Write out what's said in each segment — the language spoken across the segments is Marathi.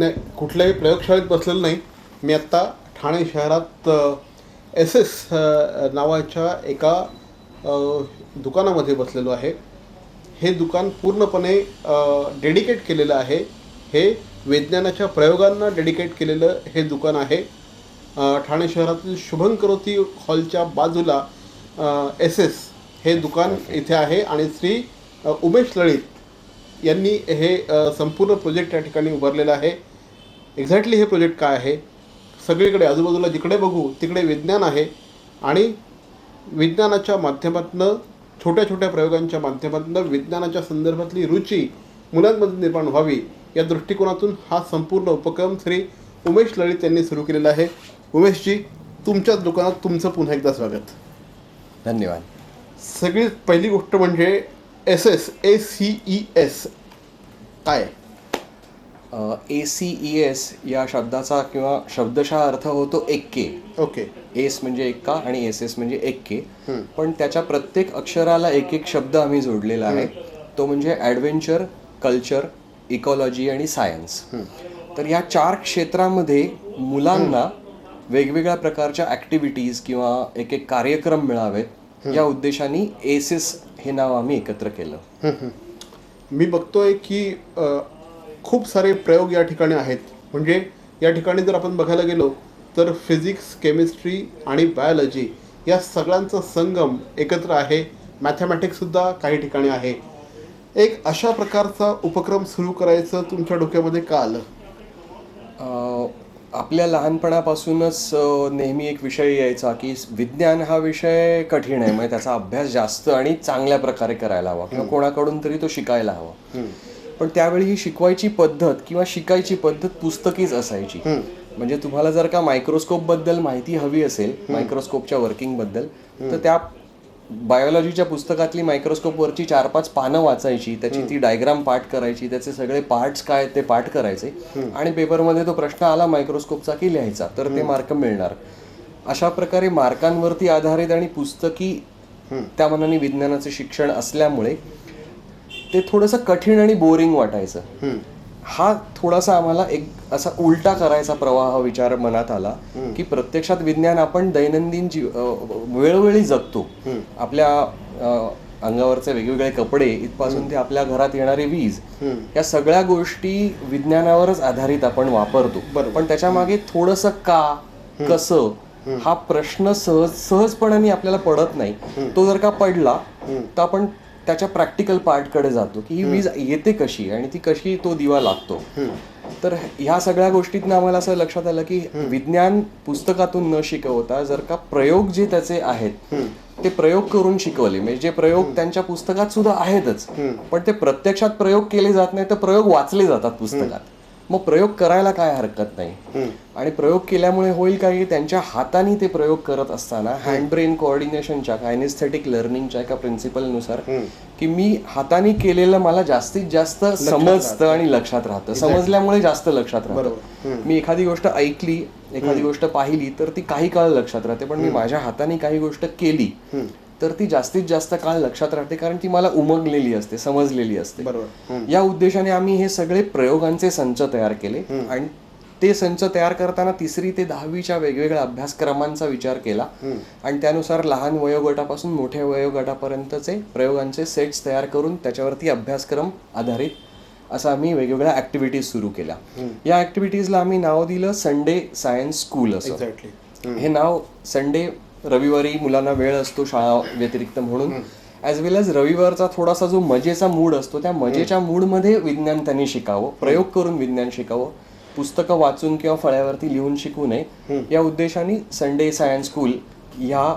नाही कुठल्याही प्रयोगशाळेत बसलेलं नाही. मी आत्ता ठाणे शहरात एस एस नावाच्या एका दुकानामध्ये बसलेलो आहे. हे दुकान पूर्णपणे डेडिकेट केलेलं आहे. हे विज्ञानाच्या प्रयोगांना डेडिकेट केलेलं हे दुकान आहे. ठाणे शहरातील शुभंकरोती हॉलच्या बाजूला एस एस हे दुकान इथे आहे आणि श्री उमेश लळित यांनी हे संपूर्ण प्रोजेक्ट या ठिकाणी उभारलेलं आहे. एक्झॅक्टली हे प्रोजेक्ट काय आहे? सगळीकडे आजूबाजूला जिकडे बघू तिकडे विज्ञान आहे. आणि विज्ञानाच्या माध्यमातून छोट्या छोट्या प्रयोगांच्या माध्यमातून विज्ञानाच्या संदर्भातली रुची मुलांमध्ये निर्माण व्हावी या दृष्टिकोनातून हा संपूर्ण उपक्रम श्री उमेश लळित यांनी सुरू केलेला आहे. उमेशजी तुमच्याच दुकानात तुमचं पुन्हा एकदा स्वागत. धन्यवाद. सगळी पहिली गोष्ट म्हणजे S S A C E S काय? आहे? ए सी ई एस या शब्दाचा किंवा शब्दशः अर्थ होतो एक्के ओके. एस म्हणजे एक्का आणि एस एस म्हणजे एक्के पण त्याच्या प्रत्येक अक्षराला एक एक शब्द आम्ही जोडलेला आहे. तो म्हणजे ॲडव्हेंचर कल्चर इकॉलॉजी आणि सायन्स. तर या चार क्षेत्रामध्ये मुलांना वेगवेगळ्या प्रकारच्या ॲक्टिव्हिटीज किंवा एक एक कार्यक्रम मिळावेत. या उद्देशाने एस हे नाव आम्ही एकत्र केलं. मी बघतोय की खूप सारे प्रयोग या ठिकाणी आहेत. म्हणजे या ठिकाणी जर आपण बघायला गेलो तर फिजिक्स केमिस्ट्री आणि बायोलॉजी या सगळ्यांचा संगम एकत्र आहे. मॅथमॅटिक्ससुद्धा काही ठिकाणी आहे. एक अशा प्रकारचा उपक्रम सुरू करायचं तुमच्या डोक्यामध्ये का आलं? आपल्या लहानपणापासूनच नेहमी एक विषय यायचा की विज्ञान हा विषय कठीण आहे. म्हणजे त्याचा अभ्यास जास्त आणि चांगल्या प्रकारे करायला हवा. किंवा कोणाकडून तरी तो शिकायला हवा. पण त्यावेळी ही शिकवायची पद्धत किंवा शिकायची पद्धत पुस्तकीच असायची. म्हणजे तुम्हाला जर का मायक्रोस्कोपबद्दल माहिती हवी असेल मायक्रोस्कोपच्या वर्किंगबद्दल तर त्या बायोलॉजीच्या पुस्तकातली मायक्रोस्कोपवरची चार पाच पानं वाचायची त्याची ती डायग्राम पाठ करायची त्याचे सगळे पार्ट्स काय ते पाठ करायचे. आणि पेपरमध्ये तो प्रश्न आला मायक्रोस्कोपचा की लिहायचा तर ते मार्क मिळणार. अशा प्रकारे मार्कांवरती आधारित आणि पुस्तकी त्या मनाने विज्ञानाचे शिक्षण असल्यामुळे ते थोडंसं कठीण आणि बोरिंग वाटायचं. हा थोडासा आम्हाला एक असा उलटा करायचा प्रवाह विचार मनात आला की प्रत्यक्षात विज्ञान आपण दैनंदिन जीव वेळोवेळी जगतो. आपल्या अंगावरचे वेगवेगळे कपडे इथपासून ते आपल्या घरात येणारी वीज या सगळ्या गोष्टी विज्ञानावरच आधारित आपण वापरतो. पण त्याच्यामागे थोडस का कसं हा प्रश्न सहज सहजपणाने आपल्याला पडत नाही. तो जर का पडला तर आपण त्याच्या प्रॅक्टिकल पार्टकडे जातो की ही वीज येते कशी आणि ती कशी तो दिवा लागतो. तर ह्या सगळ्या गोष्टीतनं आम्हाला असं लक्षात आलं की विज्ञान पुस्तकातून न शिकवता जर का प्रयोग जे त्याचे आहेत ते प्रयोग करून शिकवले. म्हणजे जे प्रयोग त्यांच्या पुस्तकात सुद्धा आहेतच. पण ते प्रत्यक्षात प्रयोग केले जात नाही तर प्रयोग वाचले जातात पुस्तकात. मग प्रयोग करायला काय हरकत नाही. आणि प्रयोग केल्यामुळे होईल काय की त्यांच्या हाताने ते प्रयोग करत असताना हँड ब्रेन कोऑर्डिनेशनच्या कायनेस्थेटिक लर्निंगच्या एका प्रिन्सिपलनुसार की मी हाताने केलेलं मला जास्तीत जास्त समजतं आणि लक्षात राहतं. समजल्यामुळे जास्त लक्षात राहतं. मी एखादी गोष्ट ऐकली एखादी गोष्ट पाहिली तर ती काही काळ लक्षात राहते पण मी माझ्या हाताने काही गोष्ट केली तर ती जास्तीत जास्त काळ लक्षात राहते कारण ती मला उमगलेली असते समजलेली असते. बरोबर. या उद्देशाने आम्ही हे सगळे प्रयोगांचे संच तयार केले आणि ते संच तयार करताना तिसरी ते दहावीच्या वेगवेगळ्या अभ्यासक्रमांचा विचार केला. आणि त्यानुसार लहान वयोगटापासून मोठ्या वयोगटापर्यंतचे प्रयोगांचे सेट्स तयार करून त्याच्यावरती अभ्यासक्रम आधारित असं आम्ही वेगवेगळ्या ऍक्टिव्हिटीज सुरू केल्या. या ऍक्टिव्हिटीजला आम्ही नाव दिलं संडे सायन्स स्कूल असं. हे नाव संडे रविवारी मुलांना वेळ असतो शाळा व्यतिरिक्त म्हणून. ॲज वेल एज रविवारचा थोडासा जो मजेचा मूड असतो त्या मजेच्या मूडमध्ये विज्ञान त्यांनी शिकावं. प्रयोग करून विज्ञान शिकावं. पुस्तकं वाचून किंवा फळ्यावरती लिहून शिकू नये. या उद्देशाने संडे सायन्स स्कूल या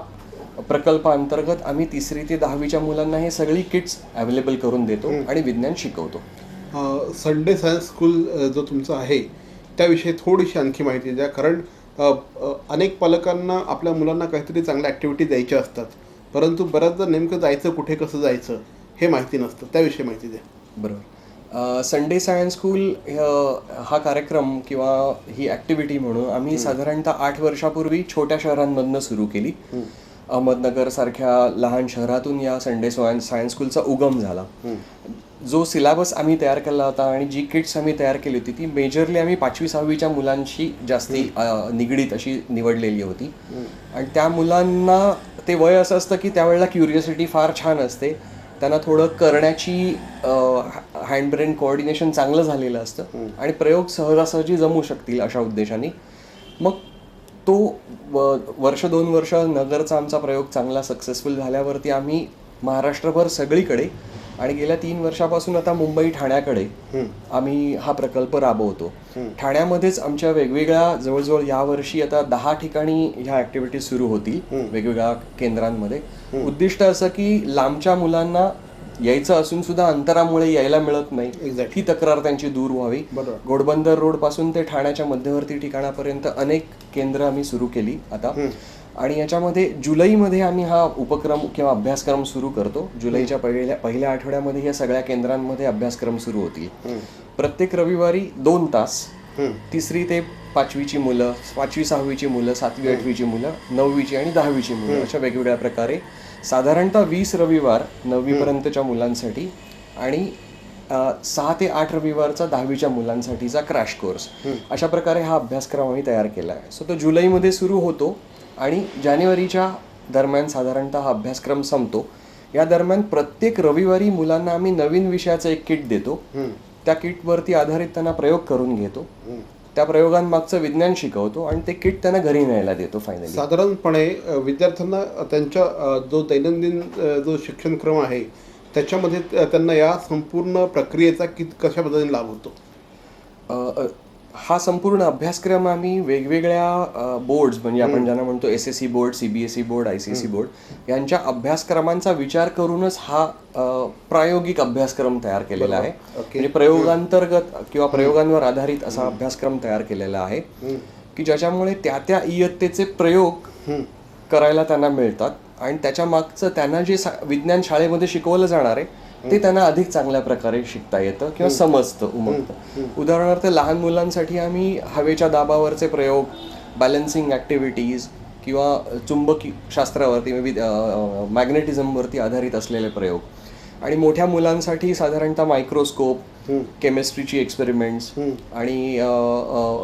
प्रकल्पाअंतर्गत आम्ही तिसरी ते दहावीच्या मुलांना हे सगळी किट्स अवेलेबल करून देतो आणि विज्ञान शिकवतो. संडे सायन्स स्कूल जो तुमचा आहे त्याविषयी थोडीशी आणखी माहिती द्या. कारण अनेक पालकांना आपल्या मुलांना काहीतरी चांगल्या ॲक्टिव्हिटी द्यायच्या असतात. परंतु बऱ्याचदा नेमकं जायचं कुठे कसं जायचं हे माहिती नसतं. त्याविषयी माहिती द्या. बरोबर. संडे सायन्स स्कूल हा कार्यक्रम किंवा ही ॲक्टिव्हिटी म्हणून आम्ही साधारणतः आठ वर्षापूर्वी छोट्या शहरांमधनं सुरू केली. अहमदनगर सारख्या लहान शहरातून या संडे सायन्स सायन्स स्कूलचा उगम झाला. जो सिलेबस आम्ही तयार केला होता आणि जी किट्स आम्ही तयार केली होती ती मेजरली आम्ही पाचवी सहावीच्या मुलांशी जास्ती निगडीत अशी निवडलेली होती. आणि त्या मुलांना ते वय असं असतं की त्यावेळेला क्युरियोसिटी फार छान असते. त्यांना थोडं करण्याची हँड ब्रेन कोऑर्डिनेशन चांगलं झालेलं असतं आणि प्रयोग सहजासहजी जमू शकतील अशा उद्देशाने. मग तो वर्ष दोन वर्ष नगरचा आमचा प्रयोग चांगला सक्सेसफुल झाल्यावरती आम्ही महाराष्ट्रभर सगळीकडे आणि गेल्या तीन वर्षापासून आता मुंबई ठाण्याकडे आम्ही हा प्रकल्प राबवतो. ठाण्यामध्येच आमच्या वेगवेगळ्या जवळजवळ यावर्षी आता दहा ठिकाणी ह्या ऍक्टिव्हिटीज सुरू होतील वेगवेगळ्या केंद्रांमध्ये. उद्दिष्ट असं की लांबच्या मुलांना यायचं असून सुद्धा अंतरामुळे यायला मिळत नाही. ही तक्रार त्यांची दूर व्हावी. घोडबंदर रोडपासून ते ठाण्याच्या मध्यवर्ती ठिकाणापर्यंत अनेक केंद्र आम्ही सुरू केली आता. आणि याच्यामध्ये जुलैमध्ये आम्ही हा उपक्रम किंवा अभ्यासक्रम सुरू करतो. जुलैच्या पहिल्या पहिल्या आठवड्यामध्ये या सगळ्या केंद्रांमध्ये अभ्यासक्रम सुरू होतील. प्रत्येक रविवारी दोन तास. तिसरी ते पाचवीची मुलं पाचवी सहावीची मुलं सातवी आठवीची मुलं नववीची आणि दहावीची मुलं अशा वेगवेगळ्या प्रकारे. साधारणतः वीस रविवार नववीपर्यंतच्या मुलांसाठी आणि सहा ते आठ रविवारचा दहावीच्या मुलांसाठीचा क्रॅश कोर्स. अशा प्रकारे हा अभ्यासक्रम आम्ही तयार केला आहे सो तो जुलैमध्ये सुरू होतो. आणि जानेवारीच्या दरम्यान साधारणतः हा अभ्यासक्रम संपतो. या दरम्यान प्रत्येक रविवारी मुलांना आम्ही नवीन विषयाचं एक किट देतो. त्या किटवरती आधारित त्यांना प्रयोग करून घेतो. त्या प्रयोगांमागचं विज्ञान शिकवतो आणि ते किट त्यांना घरी न्यायला देतो फायनली साधारणपणे विद्यार्थ्यांना त्यांच्या जो दैनंदिन जो शिक्षणक्रम आहे त्याच्यामध्ये त्यांना या संपूर्ण प्रक्रियेचा कित कशा पद्धतीने लाभ होतो? हा संपूर्ण अभ्यासक्रम आम्ही वेगवेगळ्या बोर्ड्स म्हणजे आपण ज्यांना म्हणतो S S C board C B S C board I C C board यांच्या अभ्यासक्रमांचा विचार करूनच हा प्रायोगिक अभ्यासक्रम तयार केलेला आहे. म्हणजे प्रयोगांतर्गत किंवा प्रयोगांवर आधारित असा अभ्यासक्रम तयार केलेला आहे. की ज्याच्यामुळे त्या त्या इयत्तेचे प्रयोग करायला त्यांना मिळतात. आणि त्याच्या मागचं त्यांना जे विज्ञान शाळेमध्ये शिकवलं जाणार आहे ते त्यांना अधिक चांगल्या प्रकारे शिकता येतं किंवा समजतं उमगतं. उदाहरणार्थ लहान मुलांसाठी आम्ही हवेच्या दाबावरचे प्रयोग बॅलन्सिंग ॲक्टिव्हिटीज किंवा चुंबकी शास्त्रावरती मॅग्नेटिझमवरती आधारित असलेले प्रयोग. आणि मोठ्या मुलांसाठी साधारणतः मायक्रोस्कोप केमिस्ट्रीची एक्सपेरिमेंट्स आणि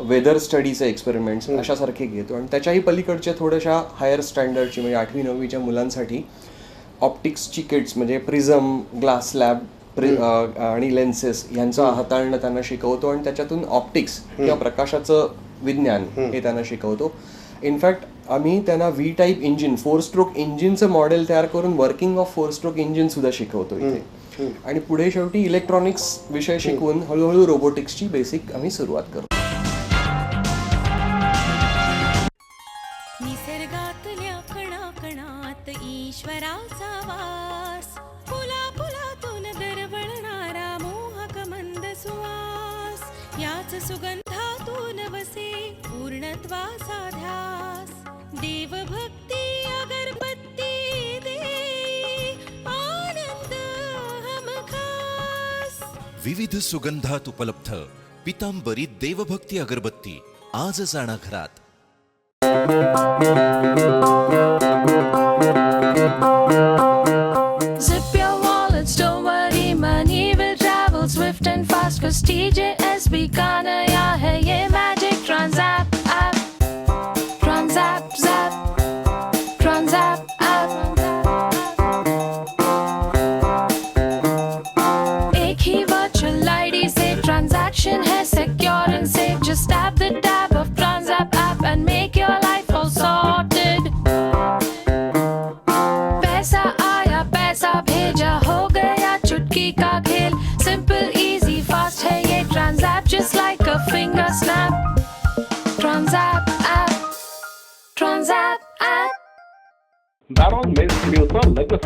वेदर स्टडीचे एक्सपेरिमेंट्स अशासारखे घेतो. आणि त्याच्याही पलीकडच्या थोड्याशा हायर स्टँडर्डची म्हणजे आठवी नववीच्या मुलांसाठी ऑप्टिक्सची किट्स म्हणजे प्रिझम ग्लास लॅब आणि लेन्सेस यांचं हाताळणं त्यांना शिकवतो आणि त्याच्यातून ऑप्टिक्स किंवा प्रकाशाचं विज्ञान हे त्यांना शिकवतो. इनफॅक्ट आम्ही त्यांना V type engine four stroke इंजिनचं model तयार करून working of four stroke engine सुद्धा शिकवतो इथे. आणि पुढे शेवटी इलेक्ट्रॉनिक्स विषय शिकवून हळूहळू रोबोटिक्सची बेसिक आम्ही सुरुवात करतो. सुगंधात उपलब्ध. पितांबरी देवभक्ती अगरबत्ती. आजच आणा घरात.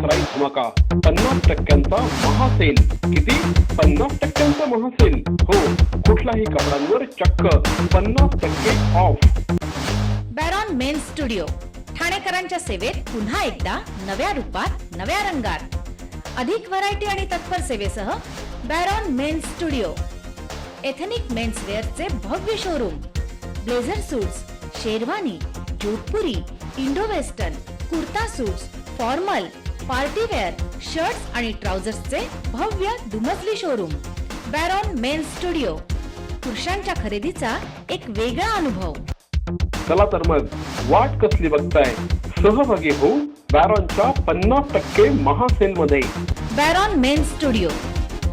स्टुडिओचा लग्नसराई धमाका पन्नास टक्क्यांचा महासेल किती? पन्नास टक्क्यांचा महासेल हो कुठलाही कपड्यांवर चक्क पन्नास टक्के ऑफ बॅरॉन मेन स्टुडिओ ठाणेकरांच्या सेवेत पुन्हा एकदा नव्या रूपात नव्या रंगात. अधिक व्हरायटी आणि तत्पर सेवेसह Baron men studio ethnic men's वेअरचे भव्य showroom blazer suits sherwani Jodhpuri Indo western kurta suits formal party wear shirts आणि ट्राउझर्सचे भव्य दुमजली शोरूम बॅरॉन मेन स्टुडिओ पुरुषांच्या खरेदीचा एक वेगळा अनुभव. चला तर मग वाट कसली बघताय? सहभागी होऊ बॅरॉनच्या पन्नास टक्के महासेल मध्ये बॅरॉन मेन स्टुडिओ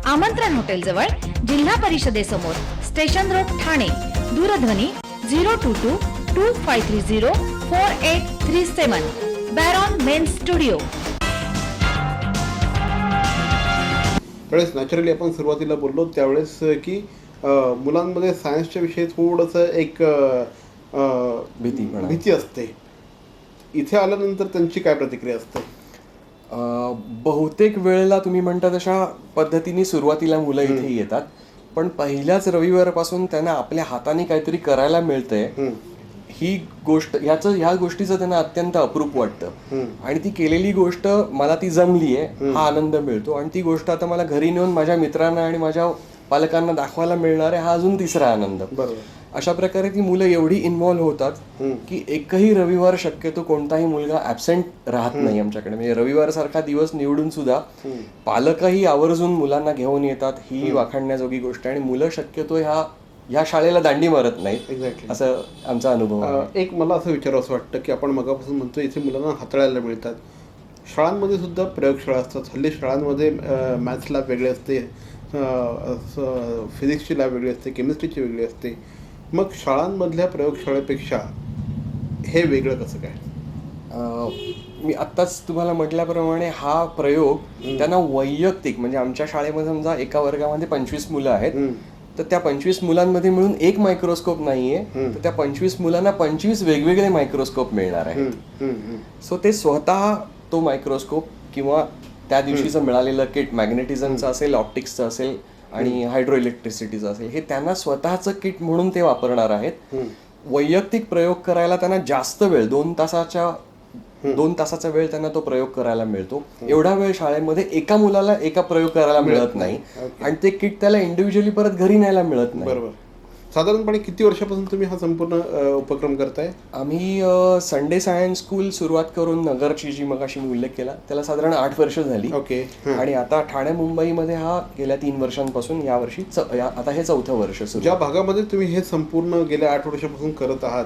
आमंत्रण हॉटेल जवळ जिल्हा परिषदेसमोर स्टेशन रोड ठाणे दूरध्वनी zero two two two five three zero four eight three seven Baron men studio त्यावेळेस नॅचरली आपण सुरुवातीला बोललो त्यावेळेस की मुलांमध्ये सायन्सच्या विषयी थोडंसं एक भीतीपणा. भीती असते. इथे आल्यानंतर त्यांची काय प्रतिक्रिया असते? अं, बहुतेक वेळेला तुम्ही म्हणता तशा पद्धतीने सुरुवातीला मुलं इथे येतात. पण पहिल्याच रविवारपासून त्यांना आपल्या हाताने काहीतरी करायला मिळतंय. ही गोष्ट ह्याचं ह्या गोष्टीचं त्यांना अत्यंत अप्रूप वाटतं. आणि ती केलेली गोष्ट मला ती जमली आहे हा आनंद मिळतो. आणि ती गोष्ट आता मला घरी नेऊन माझ्या मित्रांना आणि माझ्या पालकांना दाखवायला मिळणार आहे हा अजून तिसरा आनंद. अशा प्रकारे ती मुलं एवढी इन्व्हॉल्व्ह होतात की एकही रविवार शक्यतो कोणताही मुलगा ऍबसेंट राहत नाही आमच्याकडे. म्हणजे रविवार सारखा दिवस निवडून सुद्धा पालकही आवर्जून मुलांना घेऊन येतात ही वाखाणण्याजोगी गोष्ट आहे. आणि मुलं शक्यतो ह्या ह्या शाळेला दांडी मारत नाहीत. Exactly. असं आमचा अनुभव आहे. एक मला असं विचारावं असं वाटतं की आपण मगापासून म्हणतो इथे मुलांना हाताळायला मिळतात. शाळांमध्ये सुद्धा प्रयोगशाळा असतात. हल्ली शाळांमध्ये मॅथ्स लॅब वेगळे असते. फिजिक्सची लॅब वेगळी असते. केमिस्ट्रीची वेगळी असते. मग शाळांमधल्या प्रयोगशाळेपेक्षा हे वेगळं कसं काय? अं, मी आत्ताच तुम्हाला म्हटल्याप्रमाणे हा प्रयोग त्यांना वैयक्तिक म्हणजे आमच्या शाळेमध्ये समजा एका वर्गामध्ये पंचवीस मुलं आहेत. तर त्या पंचवीस मुलांमध्ये मिळून एक मायक्रोस्कोप नाहीये. तर त्या पंचवीस मुलांना पंचवीस वेगवेगळे मायक्रोस्कोप मिळणार आहेत. सो ते स्वतः तो मायक्रोस्कोप किंवा त्या दिवशीचं मिळालेलं किट मॅग्नेटिझमचं असेल ऑप्टिक्सचं असेल आणि हायड्रो इलेक्ट्रिसिटीचं असेल हे त्यांना स्वतःचं किट म्हणून ते वापरणार आहेत. वैयक्तिक प्रयोग करायला त्यांना जास्त वेळ दोन तासाच्या दोन तासाचा वेळ त्यांना तो प्रयोग करायला मिळतो. एवढा वेळ शाळेमध्ये एका मुलाला एका प्रयोग करायला मिळत नाही. आणि ते किट त्याला इंडिव्हिज्युअली परत घरी न्यायला मिळत नाही. बरोबर. साधारणपणे किती वर्षापासून तुम्ही हा संपूर्ण उपक्रम करताय? आम्ही संडे सायन्स स्कूल सुरुवात करून नगरची जी मगाशी मी उल्लेख केला त्याला साधारण आठ वर्ष झाली. ओके. आणि आता ठाणे मुंबईमध्ये हा गेल्या तीन वर्षांपासून या वर्षी आता हे चौथं वर्ष ज्या भागामध्ये तुम्ही हे संपूर्ण गेल्या आठ वर्षापासून करत आहात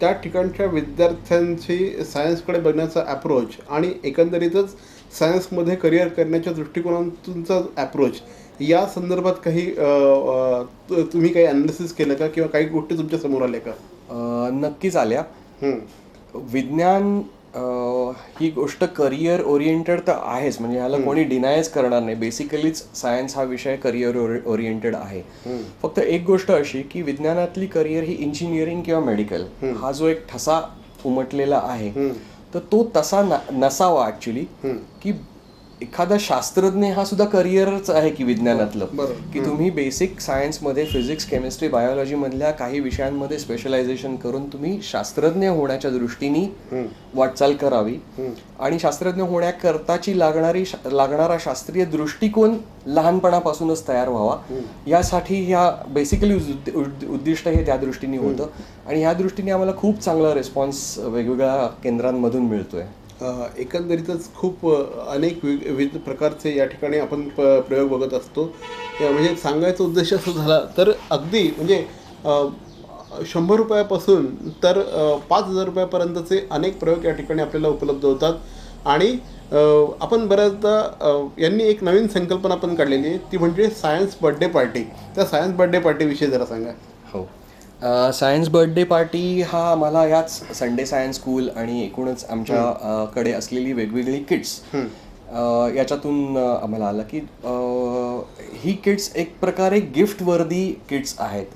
त्या ठिकाणच्या विद्यार्थ्यांची सायन्सकडे बघण्याचा अप्रोच आणि एकंदरीतच सायन्समध्ये करिअर करण्याच्या दृष्टिकोनातूनचा अप्रोच या संदर्भात काही तुम्ही काही अनालिसिस केलं का? किंवा काही गोष्टी तुमच्यासमोर आल्या का? नक्कीच आल्या. विज्ञान ही गोष्ट करिअर ओरिएंटेड तर आहेच. म्हणजे ह्याला कोणी डिनायच करणार नाही. बेसिकलीच सायन्स हा विषय करिअर ओरिएंटेड आहे. फक्त एक गोष्ट अशी की विज्ञानातली करिअर ही इंजिनिअरिंग किंवा मेडिकल हा जो एक ठसा उमटलेला आहे. तर तो तसा नसावा ऍक्च्युली की एखादा शास्त्रज्ञ हा सुद्धा करिअरच आहे की विज्ञानातलं. की तुम्ही बेसिक सायन्समध्ये फिजिक्स केमिस्ट्री बायोलॉजी मधल्या काही विषयांमध्ये स्पेशलायझेशन करून तुम्ही शास्त्रज्ञ होण्याच्या दृष्टीने वाटचाल करावी. आणि शास्त्रज्ञ होण्याकरताची लागणारी लागणारा शास्त्रीय दृष्टिकोन लहानपणापासूनच तयार व्हावा. यासाठी ह्या बेसिकली उद्दिष्ट हे त्या दृष्टीने होतं. आणि ह्या दृष्टीने आम्हाला खूप चांगला रिस्पॉन्स वेगवेगळ्या केंद्रांमधून मिळतोय. एकंदरीतच खूप अनेक वि- विविध प्रकारचे या ठिकाणी आपण प- प्रयोग बघत असतो. म्हणजे सांगायचा उद्देश असं झाला तर अगदी म्हणजे शंभर रुपयापासून तर पाच हजार रुपयापर्यंतचे अनेक प्रयोग या ठिकाणी आपल्याला उपलब्ध होतात. आणि आपण बऱ्याचदा यांनी एक नवीन संकल्पना पण काढलेली आहे. ती म्हणजे सायन्स बर्थडे पार्टी. त्या सायन्स बर्थडे पार्टीविषयी जरा सांगा. हो. सायन्स बर्थडे पार्टी हा आम्हाला याच संडे सायन्स स्कूल आणि एकूणच आमच्या अ, कडे असलेली वेगवेगळी किट्स याच्यातून आम्हाला आलं की ही किट्स एक प्रकारे गिफ्ट वर्दी किट्स आहेत.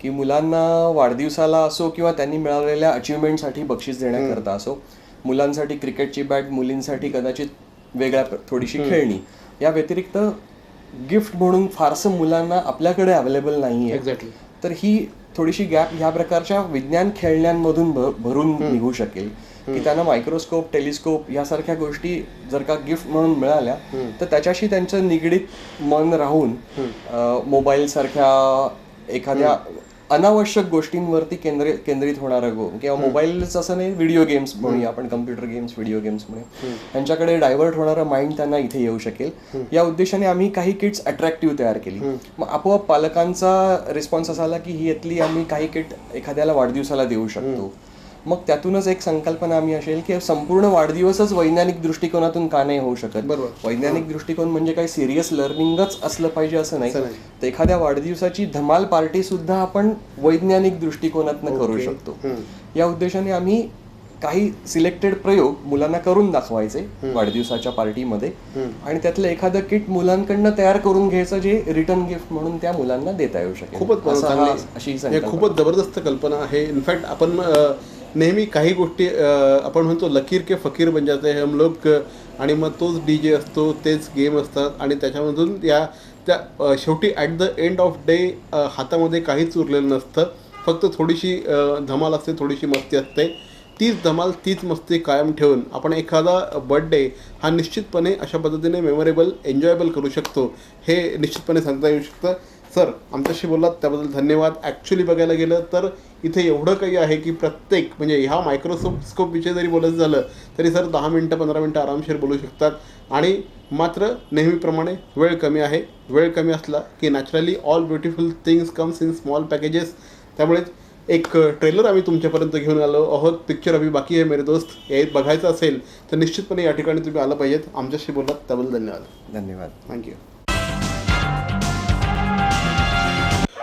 की मुलांना वाढदिवसाला असो किंवा त्यांनी मिळालेल्या अचिव्हमेंटसाठी बक्षीस देण्याकरता असो मुलांसाठी क्रिकेटची बॅट मुलींसाठी कदाचित वेगळ्या थोडीशी खेळणी. या व्यतिरिक्त गिफ्ट म्हणून फारसं मुलांना आपल्याकडे अवेलेबल नाही आहे एक्झॅक्टली तर ही थोडीशी गॅप ह्या प्रकारच्या विज्ञान खेळण्यांमधून भरून निघू शकेल. की त्यांना मायक्रोस्कोप टेलिस्कोप यासारख्या गोष्टी जर का गिफ्ट म्हणून मिळाल्या तर त्याच्याशी त्यांचं निगडीत मन राहून मोबाईल सारख्या एखाद्या अनावश्यक गोष्टींवरती केंद्रित केंद्रित होणारा गो किंवा मोबाईलच असं नाही व्हिडिओ गेम्स म्हणूया आपण कम्प्युटर गेम्स व्हिडिओ गेम्स म्हणूया. त्यांच्याकडे डायव्हर्ट होणारं माइंड त्यांना इथे येऊ शकेल. या उद्देशाने आम्ही काही किट्स अट्रॅक्टिव्ह तयार केली. मग आपोआप पालकांचा रिस्पॉन्स असा आला की ही यातली आम्ही काही किट एखाद्याला वाढदिवसाला देऊ शकतो. मग त्यातूनच एक संकल्पना आम्ही असेल की संपूर्ण वाढदिवसच वैज्ञानिक दृष्टिकोनातून का नाही होऊ शकत? बरोबर. वैज्ञानिक दृष्टिकोन म्हणजे काही सिरियस लर्निंगच असलं पाहिजे असं नाही. तर एखाद्या वाढदिवसाची धमाल पार्टी सुद्धा आपण वैज्ञानिक दृष्टिकोनातनं करू शकतो. या उद्देशाने आम्ही काही सिलेक्टेड प्रयोग मुलांना करून दाखवायचे वाढदिवसाच्या पार्टीमध्ये. आणि त्यातलं एखादं किट मुलांकडनं तयार करून घ्यायचं जे रिटर्न गिफ्ट म्हणून त्या मुलांना देता येऊ शकेल. खूपच. खूपच जबरदस्त कल्पना आहे. इनफॅक्ट आपण नेहमी काही गोष्टी आपण म्हणतो लकीर के फकीर बन जाते हम लोग आणि मग तोच डी जे असतो तेच गेम असतात आणि त्याच्यामधून या त्या शेवटी at the end of day हातामध्ये काहीच उरलेलं नसतं. फक्त थोडीशी धमाल असते थोडीशी मस्ती असते. तीच धमाल तीच मस्ती कायम ठेवून आपण एखादा बर्थडे हा निश्चितपणे अशा पद्धतीने मेमोरेबल एन्जॉयबल करू शकतो. हे निश्चितपणे सांगता येऊ शकतं. सर आमच्याशी बोललात त्याबद्दल धन्यवाद. ॲक्च्युली बघायला गेलं तर इथे एवढं काही आहे की प्रत्येक म्हणजे ह्या मायक्रोस्कोप स्कोपविषयी जरी बोलायचं झालं तरी सर दहा मिनटं पंधरा मिनटं आरामशीर बोलू शकतात. आणि मात्र नेहमीप्रमाणे वेळ कमी आहे. वेळ कमी असला की naturally all beautiful things comes in small packages त्यामुळेच एक ट्रेलर आम्ही तुमच्यापर्यंत घेऊन आलो आहोत. पिक्चर अभि बाकी आहे मेरे दोस्त. हे बघायचं असेल तर निश्चितपणे या ठिकाणी तुम्ही आलं पाहिजेत. आमच्याशी बोललात त्याबद्दल धन्यवाद. धन्यवाद. थँक्यू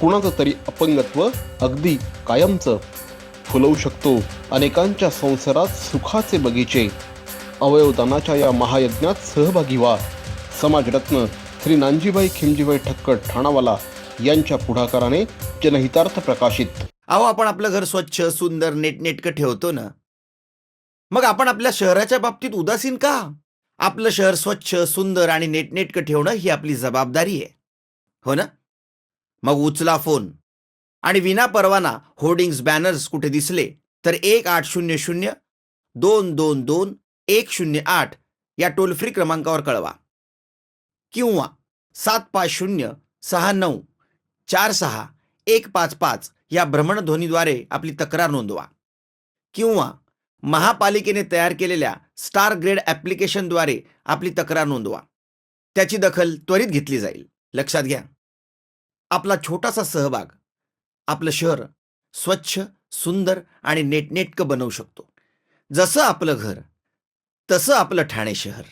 कुणाचं तरी अपंगत्व अगदी कायमचं फुलवू शकतो. अनेकांच्या संसारात सुखाचे बगीचे. अवयवदानाच्या या महायज्ञात सहभागी व्हा. समाजरत्न श्री नानजीबाई खिमजीबाई ठक्कर ठाणावाला यांच्या पुढाकाराने जनहितार्थ प्रकाशित. अहो आपण आपलं घर स्वच्छ सुंदर नेटनेटकं ठेवतो ना. मग आपण आपल्या शहराच्या बाबतीत उदासीन का? आपलं शहर स्वच्छ सुंदर आणि नेटनेटकं ठेवणं ही आपली जबाबदारी आहे. हो ना? मग उचला फोन. आणि विना परवाना होर्डिंग्स बॅनर्स कुठे दिसले तर एक आठ शून्य शून्य दोन दोन दोन एक शून्य आठ या टोल फ्री क्रमांकावर कळवा. किंवा सात पाच शून्य सहा नऊ चार सहा एक पाच पाच या भ्रमणध्वनीद्वारे आपली तक्रार नोंदवा. किंवा महापालिकेने तयार केलेल्या स्टार ग्रेड ॲप्लिकेशनद्वारे आपली तक्रार नोंदवा. त्याची दखल त्वरित घेतली जाईल. लक्षात घ्या. आपला छोटासा सहभाग आपलं शहर स्वच्छ सुंदर आणि नेटनेटकं बनवू शकतो. जसं आपलं घर तसं आपलं ठाणे शहर.